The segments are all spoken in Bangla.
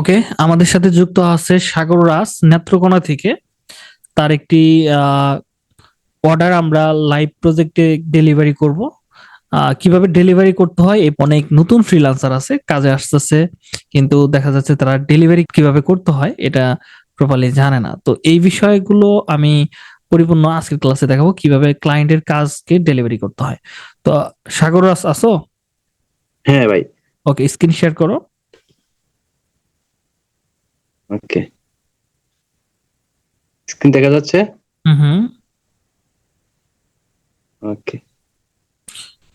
ওকে আমাদের সাথে যুক্ত আছে সাগর রাজ নেত্রকোনা থেকে। তার একটি অর্ডার আমরা লাইভ প্রজেক্টে ডেলিভারি করব। কীভাবে ডেলিভারি করতে হয়? এই অনেক নতুন ফ্রিল্যান্সার আছে কাজে আসতেছে কিন্তু দেখা যাচ্ছে তারা ডেলিভারি কীভাবে করতে হয় এটা প্রপারলি জানে না। তো এই বিষয়গুলো আমি পরিপূর্ণ আজকের ক্লাসে দেখাবো কীভাবে ক্লায়েন্টের কাজকে ডেলিভারি করতে হয়। তো সাগর রাজ আসো? হ্যাঁ ভাই। ওকে স্ক্রিন শেয়ার করো। ওকে। স্ক্রিন দেখা যাচ্ছে? হুম হুম। ওকে।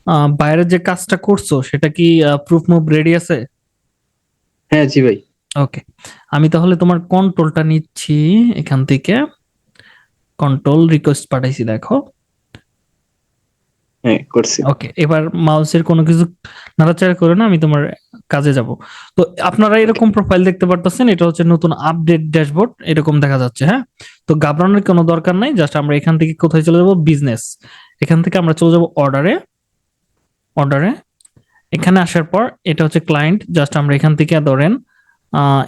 আহ, বাইরের যে কাজটা করছ সেটা কি প্রুফ মুভ রেডি আছে? হ্যাঁ জি ভাই। ওকে। আমি তাহলে তোমার কন্ট্রোলটা নিচ্ছি এখান থেকে। কন্ট্রোল রিকোয়েস্ট পাঠাইছি দেখো। হ্যাঁ ওকে এবার মাউসের কোনো কিছু নাড়াচাড়া করে না, আমি তোমার কাজে যাব। তো আপনারা এরকম প্রোফাইল দেখতে পারতেছেন, এটা হচ্ছে নতুন আপডেট ড্যাশবোর্ড এরকম দেখা যাচ্ছে হ্যাঁ? তো ঘাবড়ানোর কোনো দরকার নাই জাস্ট আমরা এখান থেকে কোথায় চলে যাব? বিজনেস এখান থেকে আমরা চলে যাব অর্ডারে অর্ডারে এখানে আসার পর, এটা হচ্ছে ক্লায়েন্ট জাস্ট আমরা এখান থেকে ধরেন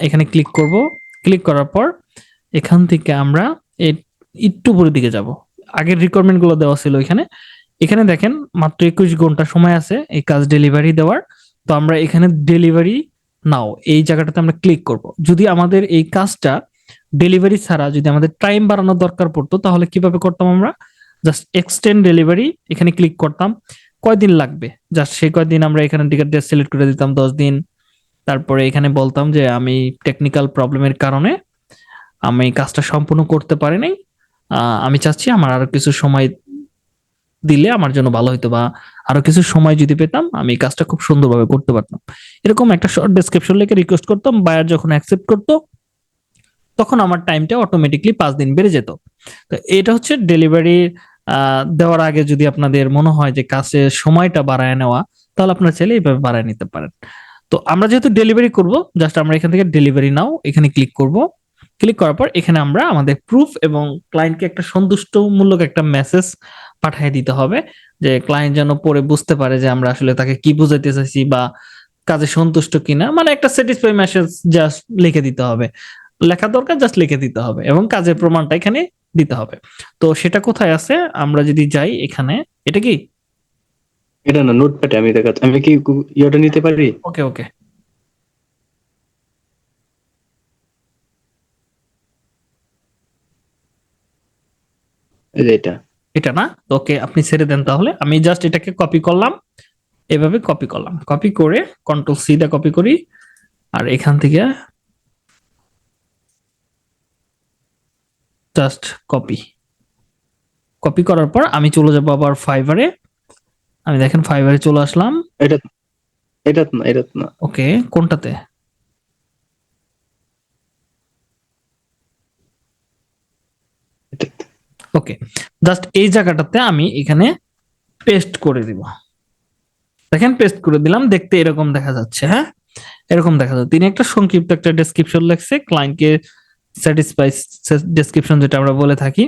এখানে ক্লিক করব। ক্লিক করার পর, এখান থেকে আমরা একটু উপরের দিকে যাব। আগের রিকোয়ারমেন্টগুলো দেওয়া ছিল এখানে। এখানে দেখেন মাত্র একুশ ঘণ্টা সময় আছে এই কাজ ডেলিভারি দেওয়ার। তো আমরা এখানে ডেলিভারি নাও এই জায়গাটাতে আমরা ক্লিক করব। যদি আমাদের এই কাজটা ডেলিভারি ছাড়া যদি আমাদের টাইম বাড়ানোর দরকার পড়তো তাহলে কীভাবে করতাম আমরা? জাস্ট এক্সটেন্ড ডেলিভারি এখানে ক্লিক করতাম। কয়দিন লাগবে? জাস্ট সেই কয়দিন আমরা এখানে টিকিট ডেট সিলেক্ট করে দিতাম দশ দিন। তারপরে এখানে বলতাম যে আমি টেকনিক্যাল প্রবলেমের কারণে আমি কাজটা সম্পূর্ণ করতে পারি নাই আহ, আমি চাচ্ছি আমার আরও কিছু সময় দিলে আমার জন্য ভালো হতো বা আরও কিছু সময় যদি পেতাম, আমি কাজটা খুব সুন্দরভাবে করতে পারতাম। এরকম একটা শর্ট ডেসক্রিপশন লিখে রিকোয়েস্ট করতাম বায়ার যখন অ্যাকসেপ্ট করতো, তখন আমার টাইমটা অটোমেটিকলি পাঁচ দিন বেড়ে যেত। তো এটা হচ্ছে ডেলিভারি দেওয়ার আগে যদি আপনাদের মনে হয় যে কাজের সময়টা বাড়ায় নেওয়া, তাহলে আপনারা চাইলে এইভাবে বাড়ায় নিতে পারেন। তো আমরা যেহেতু ডেলিভারি করব জাস্ট আমরা এখান থেকে ডেলিভারি নাও এখানে ক্লিক করব। ক্লিক করার পর এখানে আমরা আমাদের প্রুফ এবং ক্লায়েন্টকে একটা সন্তুষ্টমূলক একটা মেসেজ পাঠিয়ে দিতে হবে যে ক্লায়েন্ট যেন পরে বুঝতে পারে যে আমরা আসলে তাকে কি বুঝাইতে চাইছি বা কাজে সন্তুষ্ট কিনা। মানে একটা স্যাটিসফাই মেসেজ জাস্ট লিখে দিতে হবে। লেখা দরকার জাস্ট লিখে দিতে হবে এবং কাজের প্রমাণটা এখানে দিতে হবে। তো সেটা কোথায় আছে? আমরা যদি যাই এখানে এটা কি? এটা না নোটপ্যাডে আমি দেখা আমি কি ইয়েটা নিতে পারি? ওকে ওকে। এটা। এটা না? ওকে আপনি ছেড়ে দেন তাহলে। আমি জাস্ট এটাকে কপি করলাম। এভাবে কপি করলাম। কপি করে কন্ট্রোল সি দা কপি করি। আর এখান থেকে জাস্ট কপি কপি করার পর আমি চলে যাব আবার ফাইবারে আমি দেখেন ফাইবারে চলে আসলাম। এটা এটা না এটা না। ওকে কোনটাতে? ওকে জাস্ট এই জায়গাটাতে আমি এখানে পেস্ট করে দিব। দেখেন পেস্ট করে দিলাম, দেখতে এরকম দেখা যাচ্ছে হ্যাঁ? এরকম দেখা যাচ্ছে। তিনি একটা সংক্ষিপ্ত একটা ডেসক্রিপশন লেখছে ক্লায়েন্টকে স্যাটিসফাই ডেসক্রিপশন যেটা আমরা বলে থাকি।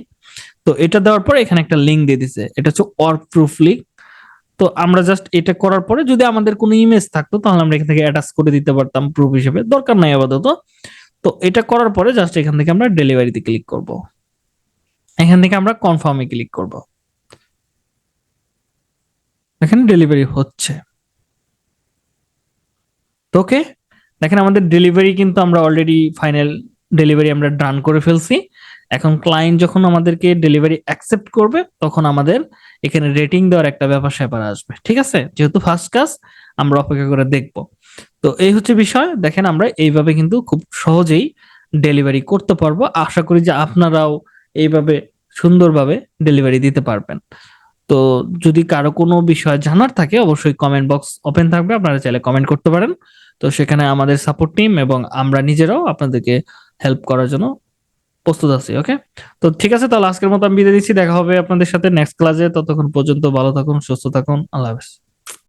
তো এটা দেওয়ার পরে এখানে একটা লিঙ্ক দিয়ে দিছে, এটা হচ্ছে ওয়ার্ক প্রুফ লিঙ্ক তো আমরা জাস্ট এটা করার পরে যদি আমাদের কোনো ইমেজ থাকতো, তাহলে আমরা এখান থেকে অ্যাটাচ করে দিতে পারতাম প্রুফ হিসেবে। দরকার নাই আপাতত। তো এটা করার পরে জাস্ট এখান থেকে আমরা ডেলিভারিতে ক্লিক করব। এখান থেকে আমরা কনফার্মে ক্লিক করব। এখানে ডেলিভারি হচ্ছে। ওকে দেখেন আমাদের ডেলিভারি কিন্তু আমরা অলরেডি ফাইনাল ডেলিভারি আমরা ডান করে ফেলছি। এখন ক্লায়েন্ট যখন আমাদেরকে ডেলিভারি অ্যাকসেপ্ট করবে, তখন আমাদের এখানে রেটিং দেওয়ার একটা ব্যাপার স্যাপার আসবে। ঠিক আছে? যেহেতু ফার্স্ট কাজ, আমরা অপেক্ষা করে দেখব। তো এই হচ্ছে বিষয়। দেখেন আমরা এইভাবে কিন্তু খুব সহজেই ডেলিভারি করতে পারব। আশা করি যে আপনারাও এইভাবে সুন্দরভাবে ডেলিভারি দিতে পারবেন। তো যদি কারও কোনো বিষয় জানার থাকে, অবশ্যই কমেন্ট বক্স ওপেন থাকবে, আপনারা চাইলে কমেন্ট করতে পারেন। তো সেখানে আমাদের সাপোর্ট টিম এবং আমরা নিজেরাও আপনাদেরকে হেল্প করার জন্য প্রস্তুত আছি ওকে তো ঠিক আছে, তাহলে আজকের মতো আমি বিদায় দিচ্ছি দেখা হবে আপনাদের সাথে নেক্সট ক্লাসে ততক্ষণ পর্যন্ত ভালো থাকুন, সুস্থ থাকুন, আল্লাহ হাফেজ।